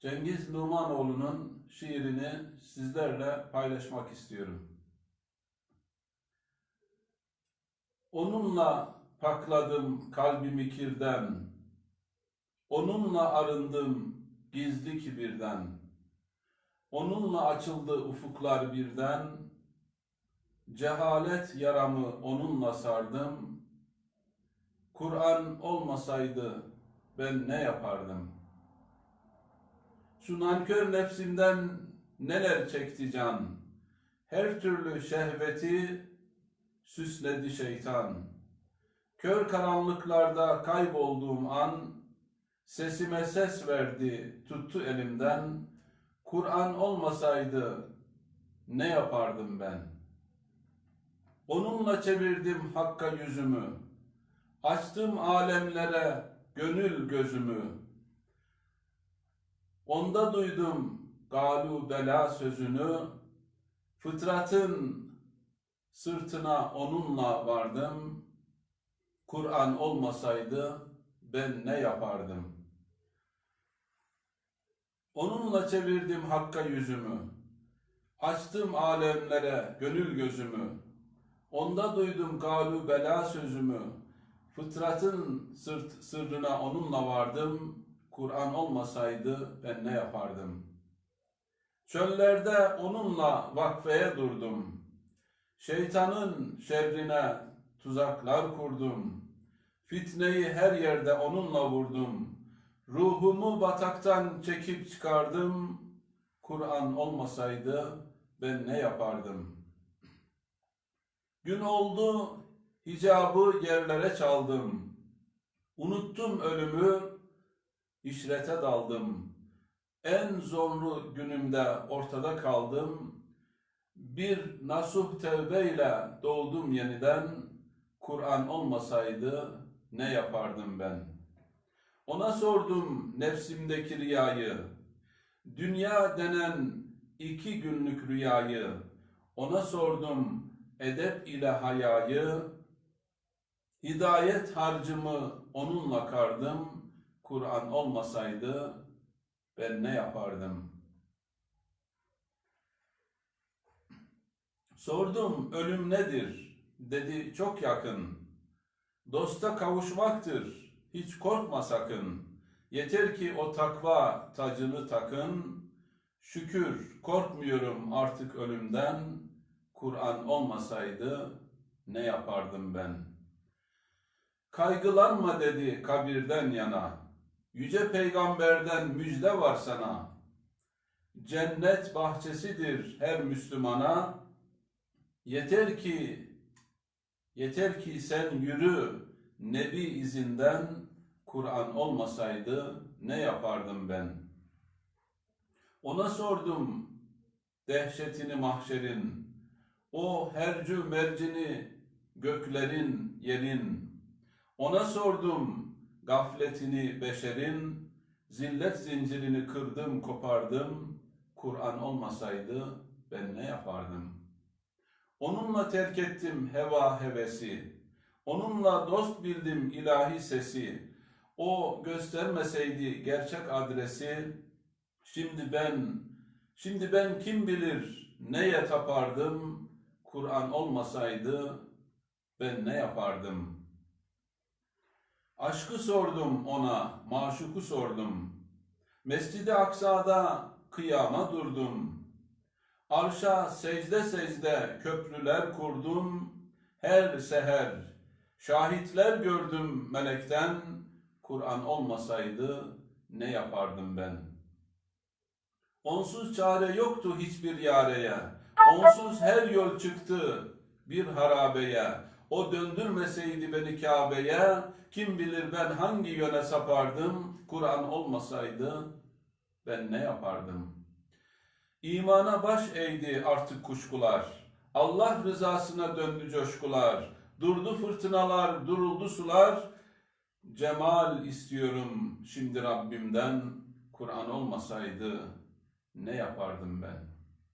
Cengiz Numanoğlu'nun şiirini sizlerle paylaşmak istiyorum. Onunla pakladım kalbimi kirden, onunla arındım gizli kibirden, onunla açıldı ufuklar birden, cehalet yaramı onunla sardım, Kur'an olmasaydı ben ne yapardım? Şu nankör nefsimden neler çekti can, her türlü şehveti süsledi şeytan. Kör karanlıklarda kaybolduğum an, sesime ses verdi, tuttu elimden. Kur'an olmasaydı ne yapardım ben? Onunla çevirdim Hakk'a yüzümü, açtım alemlere gönül gözümü. Onda duydum galu bela sözünü, fıtratın sırtına onunla vardım. Kur'an olmasaydı ben ne yapardım? Onunla çevirdim Hakk'a yüzümü. Açtım alemlere gönül gözümü. Onda duydum galu bela sözümü. Fıtratın sırt, sırrına onunla vardım. Kur'an olmasaydı ben ne yapardım? Çöllerde onunla vakfeye durdum. Şeytanın şerrine tuzaklar kurdum. Fitneyi her yerde onunla vurdum. Ruhumu bataktan çekip çıkardım. Kur'an olmasaydı ben ne yapardım? Gün oldu hicabı yerlere çaldım. Unuttum ölümü, işrete daldım. En zorlu günümde ortada kaldım. Bir nasuh tevbeyle doğdum yeniden. Kur'an olmasaydı ne yapardım ben? Ona sordum nefsimdeki riyayı. Dünya denen iki günlük rüyayı. Ona sordum edep ile hayayı. Hidayet harcımı onunla kardım. Kur'an olmasaydı ben ne yapardım? Sordum ölüm nedir? Dedi çok yakın. Dosta kavuşmaktır. Hiç korkma sakın. Yeter ki o takva tacını takın. Şükür korkmuyorum artık ölümden. Kur'an olmasaydı ne yapardım ben? Kaygılanma dedi kabirden yana. Yüce peygamberden müjde var sana. Cennet bahçesidir her Müslümana. Yeter ki yeter ki sen yürü nebi izinden Kur'an olmasaydı ne yapardım ben? Ona sordum dehşetini mahşerin, o hercü mercini göklerin, yerin. Ona sordum gafletini beşerin, zillet zincirini kırdım, kopardım. Kur'an olmasaydı ben ne yapardım? Onunla terk ettim heva hevesi. Onunla dost bildim ilahi sesi. O göstermeseydi gerçek adresi. Şimdi ben, şimdi ben kim bilir neye tapardım? Kur'an olmasaydı ben ne yapardım? Aşkı sordum ona, maşuku sordum. Mescid-i Aksa'da kıyama durdum. Arşa secde secde köprüler kurdum. Her seher şahitler gördüm melekten. Kur'an olmasaydı ne yapardım ben? Onsuz çare yoktu hiçbir yareye. Onsuz her yol çıktı bir harabeye. O döndürmeseydi beni Kabe'ye, kim bilir ben hangi yöne sapardım. Kur'an olmasaydı ben ne yapardım? İmana baş eğdi artık kuşkular. Allah rızasına döndü coşkular. Durdu fırtınalar, duruldu sular. Cemal istiyorum şimdi Rabbimden. Kur'an olmasaydı ne yapardım ben?